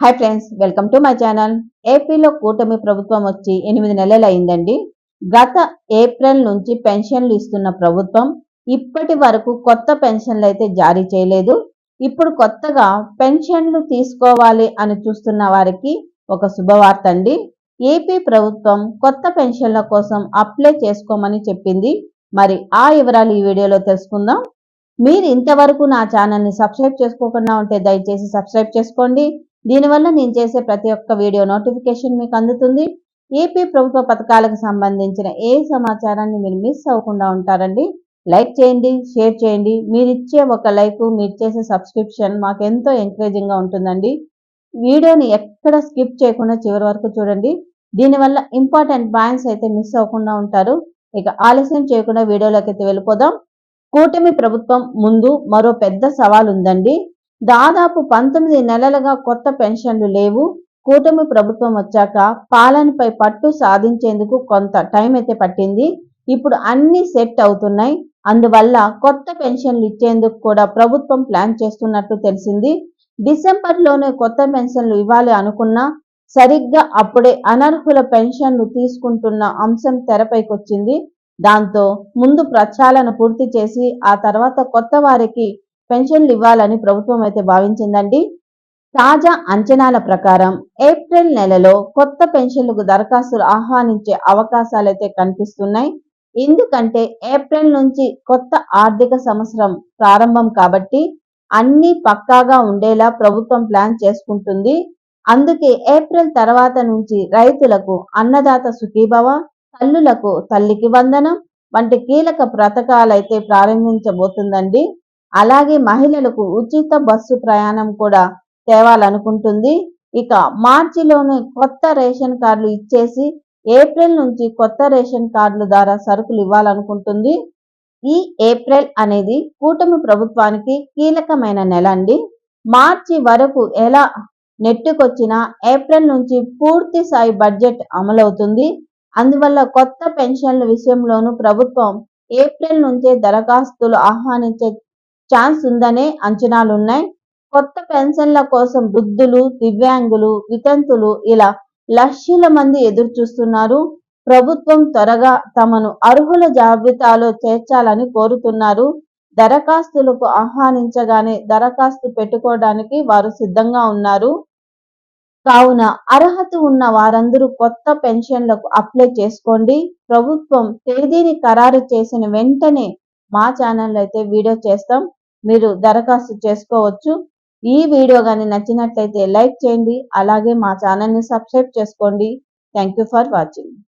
Hi friends welcome to my channel ఏపీలో కూటమి ప్రభుత్వం వచ్చి ఎనిమిది నెలలు అయిందండి. గత ఏప్రిల్ నుంచి పెన్షన్లు ఇస్తున్న ప్రభుత్వం ఇప్పటి వరకు కొత్త పెన్షన్లు అయితే జారీ చేయలేదు. ఇప్పుడు కొత్తగా పెన్షన్లు తీసుకోవాలి అని చూస్తున్న వారికి ఒక శుభవార్త అండి. ఏపీ ప్రభుత్వం కొత్త పెన్షన్ల కోసం అప్లై చేసుకోమని చెప్పింది. మరి ఆ వివరాలు ఈ వీడియోలో తెలుసుకుందాం. మీరు ఇంతవరకు నా ఛానల్ని సబ్స్క్రైబ్ చేసుకోకుండా ఉంటే దయచేసి సబ్స్క్రైబ్ చేసుకోండి. దీనివల్ల నేను చేసే ప్రతి ఒక్క వీడియో నోటిఫికేషన్ మీకు అందుతుంది. ఏపీ ప్రభుత్వ పథకాలకు సంబంధించిన ఏ సమాచారాన్ని మీరు మిస్ అవ్వకుండా ఉంటారండి లైక్ చేయండి షేర్ చేయండి. మీరు ఇచ్చే ఒక లైక్ మీరు చేసే సబ్స్క్రిప్షన్ మాకు ఎంతో ఎంకరేజింగ్గా ఉంటుందండి. వీడియోని ఎక్కడ స్కిప్ చేయకుండా చివరి వరకు చూడండి. దీనివల్ల ఇంపార్టెంట్ పాయింట్స్ అయితే మిస్ అవ్వకుండా ఉంటారు. ఇక ఆలస్యం చేయకుండా వీడియోలోకి అయితే వెళ్ళిపోదాం. కూటమి ప్రభుత్వం ముందు మరో పెద్ద సవాల్ ఉందండి దాదాపు పంతొమ్మిది నెలలుగా కొత్త పెన్షన్లు లేవు. కూటమి ప్రభుత్వం వచ్చాక పాలనపై పట్టు సాధించేందుకు కొంత టైం అయితే పట్టింది. ఇప్పుడు అన్ని సెట్ అవుతున్నాయి. అందువల్ల కొత్త పెన్షన్లు ఇచ్చేందుకు కూడా ప్రభుత్వం ప్లాన్ చేస్తున్నట్టు తెలిసింది. డిసెంబర్లోనే కొత్త పెన్షన్లు ఇవ్వాలి అనుకున్నా సరిగ్గా అప్పుడే అనర్హుల పెన్షన్లు తీసుకుంటున్న అంశం తెరపైకి వచ్చింది దాంతో ముందు ప్రక్షాళన పూర్తి చేసి ఆ తర్వాత కొత్త వారికి పెన్షన్లు ఇవ్వాలని ప్రభుత్వం అయితే భావించిందండి. తాజా అంచనాల ప్రకారం ఏప్రిల్ నెలలో కొత్త పెన్షన్లకు దరఖాస్తులు ఆహ్వానించే అవకాశాలైతే కనిపిస్తున్నాయి. ఎందుకంటే ఏప్రిల్ నుంచి కొత్త ఆర్థిక సంవత్సరం ప్రారంభం కాబట్టి అన్ని పక్కాగా ఉండేలా ప్రభుత్వం ప్లాన్ చేసుకుంటుంది. అందుకే ఏప్రిల్ తర్వాత నుంచి రైతులకు అన్నదాత సుఖీభవ తల్లులకు తల్లికి వందనం వంటి కీలక పథకాలైతే ప్రారంభించబోతుందండి. అలాగే మహిళలకు ఉచిత బస్సు ప్రయాణం కూడా తేవాలనుకుంటుంది. ఇక మార్చిలోనే కొత్త రేషన్ కార్డులు ఇచ్చేసి ఏప్రిల్ నుంచి కొత్త రేషన్ కార్డుల ద్వారా సరుకులు ఇవ్వాలనుకుంటుంది. ఈ ఏప్రిల్ అనేది కూటమి ప్రభుత్వానికి కీలకమైన నెల అండి. మార్చి వరకు ఎలా నెట్టుకొచ్చినా ఏప్రిల్ నుంచి పూర్తి స్థాయి బడ్జెట్ అమలవుతుంది. అందువల్ల కొత్త పెన్షన్ల విషయంలోనూ ప్రభుత్వం ఏప్రిల్ నుంచే దరఖాస్తులు ఆహ్వానించే ఛాన్స్ ఉందనే అంచనాలున్నాయి. కొత్త పెన్షన్ల కోసం వృద్ధులు దివ్యాంగులు వితంతులు ఇలా లక్షల మంది ఎదురు చూస్తున్నారు ప్రభుత్వం త్వరగా తమను అర్హుల జాబితాలో చేర్చాలని కోరుతున్నారు. దరఖాస్తులకు ఆహ్వానించగానే దరఖాస్తు పెట్టుకోవడానికి వారు సిద్ధంగా ఉన్నారు. కావున అర్హత ఉన్న వారందరూ కొత్త పెన్షన్లకు అప్లై చేసుకోండి. ప్రభుత్వం తేదీని ఖరారు చేసిన వెంటనే మా ఛానల్లో అయితే వీడియో చేస్తాం. మీరు దరఖాస్తు చేసుకోవచ్చు. ఈ వీడియో కానీ నచ్చినట్లయితే లైక్ చేయండి. అలాగే మా ఛానల్ని సబ్స్క్రైబ్ చేసుకోండి. Thank for watching